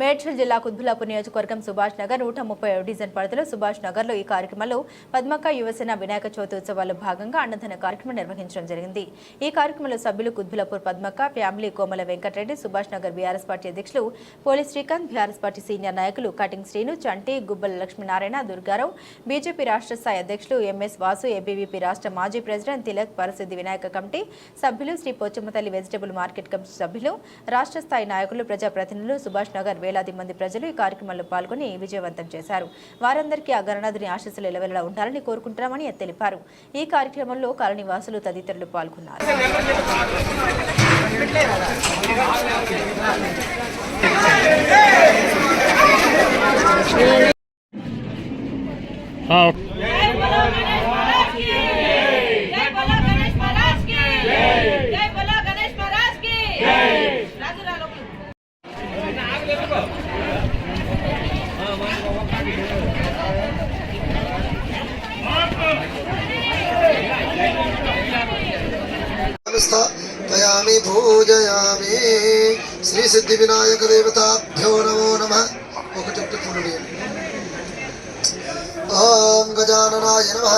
మేడ్చల్ జిల్లా కుద్బులాపూర్ నియోజకవర్గం సుభాష్ నగర్ నూట ముప్పై డివిజన్ పరిధిలో సుభాష్ నగర్లో ఈ కార్యక్రమంలో పద్మక్క యువసేన వినాయక చవితి ఉత్సవాల్లో భాగంగా అన్నదాన కార్యక్రమం నిర్వహించడం జరిగింది. ఈ కార్యక్రమంలో సభ్యులు Quthbullapur Padmakka family Komala Venkatareddy Subhash Nagar BRS party అధ్యక్షులు police Srikanth BRS party senior నాయకులు కటింగ్ శ్రీను చంటి గుబ్బల లక్ష్మీనారాయణ దుర్గారావు బీజేపీ రాష్ట్ర స్థాయి అధ్యక్షులు ఎంఎస్ వాసు ఏబీవీపీ రాష్ట్ర మాజీ ప్రెసిడెంట్ తిలక్ పరిశుద్ధి వినాయక కమిటీ సభ్యులు Sri Pochammathalli vegetable market committee సభ్యులు రాష్ట్ర స్థాయి నాయకులు ప్రజాప్రతినిధులు సుభాష్ నగర్ వేలాది మంది ప్రజలు ఈ కార్యక్రమంలో పాల్గొని విజయవంతం చేశారు. వారందరికీ ఆ గణనాథుని ఆశీస్సులు ఎలవెలలా ఉండాలని కోరుకుంటున్నామని తెలిపారు. ఈ కార్యక్రమంలో కాలనీ వాసులు తదితరులు పాల్గొన్నారు. स्थापयामि पूजयामि श्रीसिद्धिविनायकदेवताभ्यो नमो नम। ॐ गजाननाय नम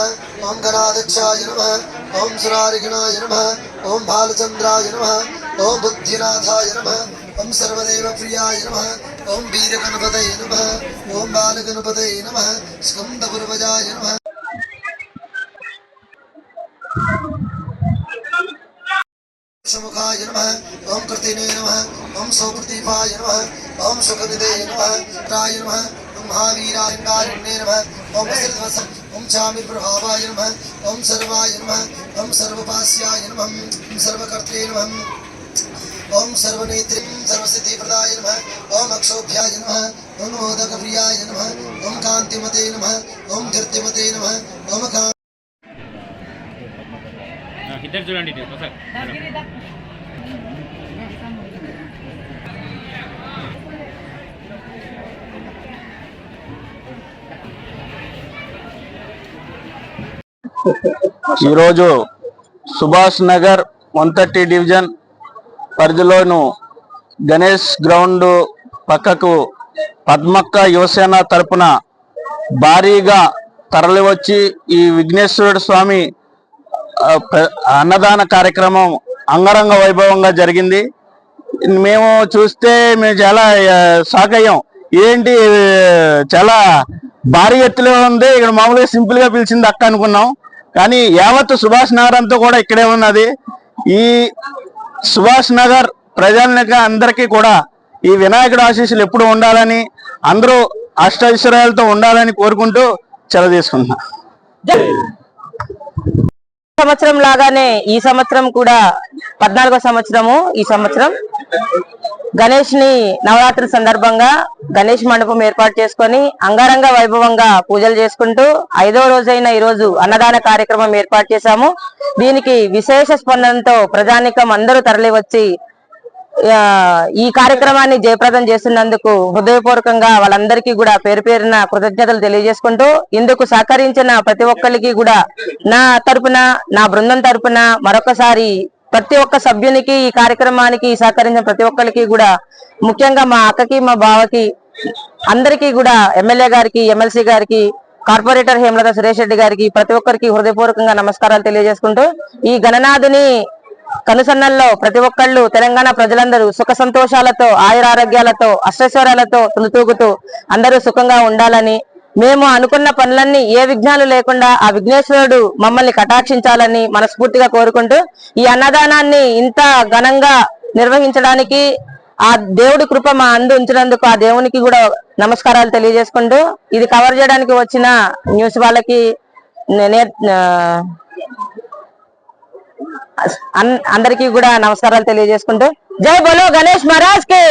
ॐ गणाध्यक्षाय नमः ॐ सुरारिघणाय नमः ॐ भालचन्द्राय नमः ॐ बुद्धिनाथाय नमः। ओम सर्वदेव प्रियाय नमः ओम वीर गणपतये नमः ओम बाल गणपतये नमः स्कंद पूर्वजाय नमः समुखाय नमः ओम कृतिने नमः ओम सौप्रदीपाय नमः ओम सुखविदे नमः राय नमः ओम महावीराय महावीरारण्ये नमः ओम सर्वस ओम चामि प्रभावाय नमः ओम सर्वाय नमः ओम सर्वपास्याय नमः ओम सर्वकर्त्रे नमः ओम सर्वनेत्रे सर्वसिद्धिप्रदाय नमः ओम अक्षोभ्याय नमः ओम मोदकप्रियाय नमः ओम कान्तिमते नमः ओम धीर्तिमते नमः ओम का ఇద్దరు చూడండి ఇటు ఒకసారి ఈరోజు Subhash Nagar one thirty division పరిధిలోను Ganesh ground పక్కకు పద్మక్క యువసేన తరపున భారీగా తరలివచ్చి ఈ విఘ్నేశ్వరుడు స్వామి అన్నదాన కార్యక్రమం అంగరంగ వైభవంగా జరిగింది. మేము చూస్తే మేము చాలా షాక్ అయ్యాం. ఏంటి చాలా భారీ ఎత్తులో ఉంది. ఇక్కడ మామూలుగా సింపుల్గా పిలిచింది అక్క అనుకున్నాం. కానీ యావత్ సుభాష్ నగర్ అంతా కూడా ఇక్కడే ఉన్నది. ఈ సుభాష్ నగర్ ప్రజలకి అందరికీ కూడా ఈ వినాయకుడు ఆశీస్సులు ఎప్పుడు ఉండాలని అందరూ అష్టైశ్వర్యాలతో ఉండాలని కోరుకుంటూ సెలవు తీసుకుంటున్నా. సంవత్సరం లాగానే ఈ సంవత్సరం కూడా పద్నాలుగో సంవత్సరము ఈ సంవత్సరం. గణేష్ని నవరాత్రి సందర్భంగా గణేష్ మండపం ఏర్పాటు చేసుకొని అంగరంగ వైభవంగా పూజలు చేసుకుంటూ ఐదో రోజైన ఈ రోజు అన్నదాన కార్యక్రమం ఏర్పాటు చేశాము. దీనికి విశేష స్పందనతో ప్రజానికం అందరూ తరలివచ్చి ఈ కార్యక్రమాన్ని జయప్రదం చేస్తున్నందుకు హృదయపూర్వకంగా వాళ్ళందరికీ కూడా పేరు పేరున కృతజ్ఞతలు తెలియజేసుకుంటూ ఇందుకు సహకరించిన ప్రతి ఒక్కరికి కూడా నా తరపున నా బృందం తరపున మరొకసారి ప్రతి ఒక్క సభ్యునికి ఈ కార్యక్రమానికి సహకరించిన ప్రతి ఒక్కరికి కూడా ముఖ్యంగా మా అక్కకి మా బావకి అందరికీ కూడా ఎమ్మెల్యే గారికి ఎమ్మెల్సీ గారికి కార్పొరేటర్ హేమలత సురేష్ రెడ్డి గారికి ప్రతి ఒక్కరికి హృదయపూర్వకంగా నమస్కారాలు తెలియజేసుకుంటూ ఈ గణనాథుని కనుసన్నల్లో ప్రతి ఒక్కళ్ళు తెలంగాణ ప్రజలందరూ సుఖ సంతోషాలతో ఆయురారోగ్యాలతో అష్టైశ్వర్యాలతో తులుతూగుతూ అందరూ సుఖంగా ఉండాలని మేము అనుకున్న పనులన్నీ ఏ విఘ్నాలు లేకుండా ఆ విఘ్నేశ్వరుడు మమ్మల్ని కటాక్షించాలని మనస్ఫూర్తిగా కోరుకుంటూ ఈ అన్నదానాన్ని ఇంత ఘనంగా నిర్వహించడానికి ఆ దేవుడి కృప మా అందు ఉంచినందుకు ఆ దేవునికి కూడా నమస్కారాలు తెలియజేసుకుంటూ ఇది కవర్ చేయడానికి వచ్చిన న్యూస్ వాళ్ళకి నేనే ఆ, అందరికీ కూడా నమస్కారాలు తెలియజేసుకుంటూ జై బోలో గణేష్ మహారాజ్కి